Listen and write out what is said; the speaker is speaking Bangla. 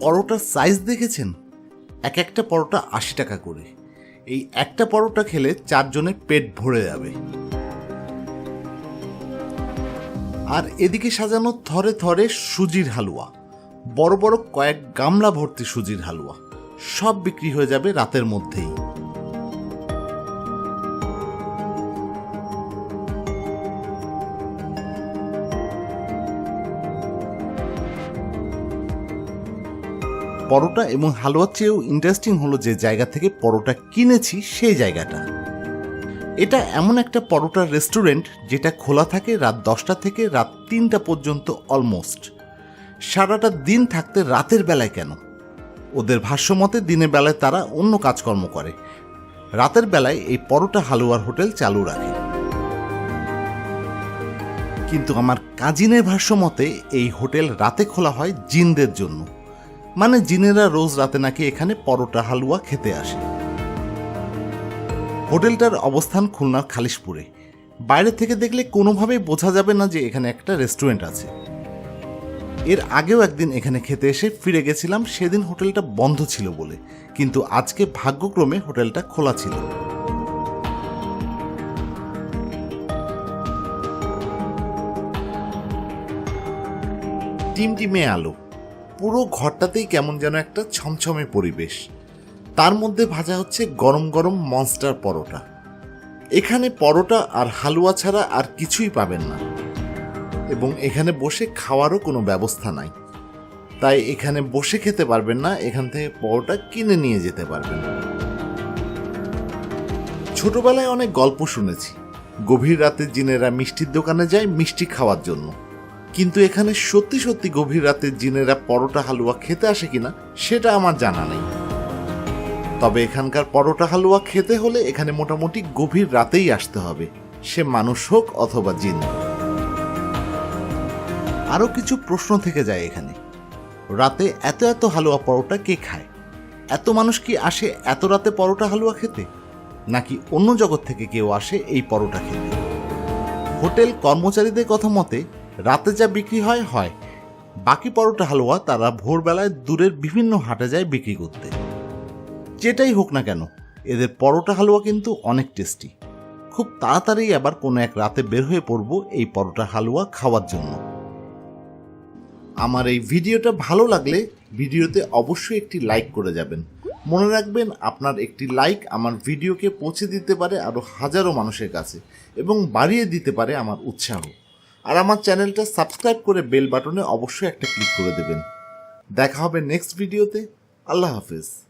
পরোটার সাইজ দেখেছেন? এক একটা পরোটা আশি টাকা করে। এই একটা পরোটা খেলে চারজনের পেট ভরে যাবে। আর এদিকে সাজানো থরে থরে সুজির হালুয়া। বড় বড় কয়েক গামলা ভর্তি সুজির হালুয়া। সব বিক্রি হয়ে যাবে রাতের মধ্যেই। পরোটা এবং হালুয়ার চেয়েও ইন্টারেস্টিং হলো যে জায়গা থেকে পরোটা কিনেছি সেই জায়গাটা। এটা এমন একটা পরোটার রেস্টুরেন্ট যেটা খোলা থাকে রাত দশটা থেকে রাত তিনটা পর্যন্ত অলমোস্ট সারাটা দিন থাকতে রাতের বেলায় কেন? ওদের ভাষ্যমতে দিনের বেলায় তারা অন্য কাজকর্ম করে। রাতের বেলায় এই পরোটা হালুয়ার হোটেল চালু রাখে। কিন্তু আমার কাজিনের ভাষ্যমতে এই হোটেল রাতে খোলা হয় জিনদের জন্য। মানে জিনেরা রোজ রাতে নাকি এখানে পরোটা, হালুয়া খেতে আসে। হোটেলটার অবস্থান খুলনার খালিশপুরে। বাইরে থেকে দেখলে কোনোভাবেই বোঝা যাবে না যে এখানে একটা রেস্টুরেন্ট আছে। এর আগেও একদিন এখানে খেতে এসে ফিরে গেছিলাম, সেদিন হোটেলটা বন্ধ ছিল বলে। কিন্তু আজকে ভাগ্যক্রমে হোটেলটা খোলা ছিল। টিমটিমে আলো। পুরো ঘরটাতেই কেমন যেন একটা ছমছমে পরিবেশ। তার মধ্যে ভাজা হচ্ছে গরম গরম মনস্টার পরোটা। এখানে পরোটা আর হালুয়া ছাড়া আর কিছুই পাবেন না। এবং এখানে বসে খাওয়ারও কোনো ব্যবস্থা নাই। তাই এখানে বসে খেতে পারবেন না, এখান থেকে পরোটা কিনে নিয়ে যেতে পারবেন। ছোটবেলায় অনেক গল্প শুনেছি। গভীর রাতে জিনেরা মিষ্টির দোকানে যায় মিষ্টি খাওয়ার জন্য। কিন্তু এখানে সত্যি সত্যি গভীর রাতে জিনেরা পরোটা হালুয়া খেতে আসে কিনা, সেটা আমার জানা নেই। তবে এখানকার পরোটা হালুয়া খেতে হলে এখানে মোটামুটি গভীর রাতেই আসতে হবে, সে মানুষ হোক অথবা জিন। আরও কিছু প্রশ্ন থেকে যায় এখানে। রাতে এত এত হালুয়া পরোটা কে খায়? এত মানুষ কি আসে এত রাতে পরোটা হালুয়া খেতে? নাকি অন্য জগৎ থেকে কেউ আসে এই পরোটা খেতে? হোটেল কর্মচারীদের কথা মতে রাতে যা বিক্রি হয় হয়। বাকি পরোটা হালুয়া তারা ভোরবেলায় দূরের বিভিন্ন হাটে যায় বিক্রি করতে। যেটাই হোক না কেন, এদের পরোটা হালুয়া কিন্তু অনেক টেস্টি। খুব তাড়াতাড়ি আবার কোনো এক রাতে বের হয়ে পড়ব এই পরোটা হালুয়া খাওয়ার জন্য। আমার এই ভিডিওটা ভালো লাগলে ভিডিওতে অবশ্যই একটি লাইক করে যাবেন। মনে রাখবেন, আপনার একটি লাইক আমার ভিডিওকে পৌঁছে দিতে পারে আরও হাজারো মানুষের কাছে এবং বাড়িয়ে দিতে পারে আমার উৎসাহ। আর আমার চ্যানেলটা সাবস্ক্রাইব করে বেল বাটনে অবশ্যই একটা ক্লিক করে দেবেন। দেখা হবে নেক্সট ভিডিওতে। আল্লাহ হাফেজ।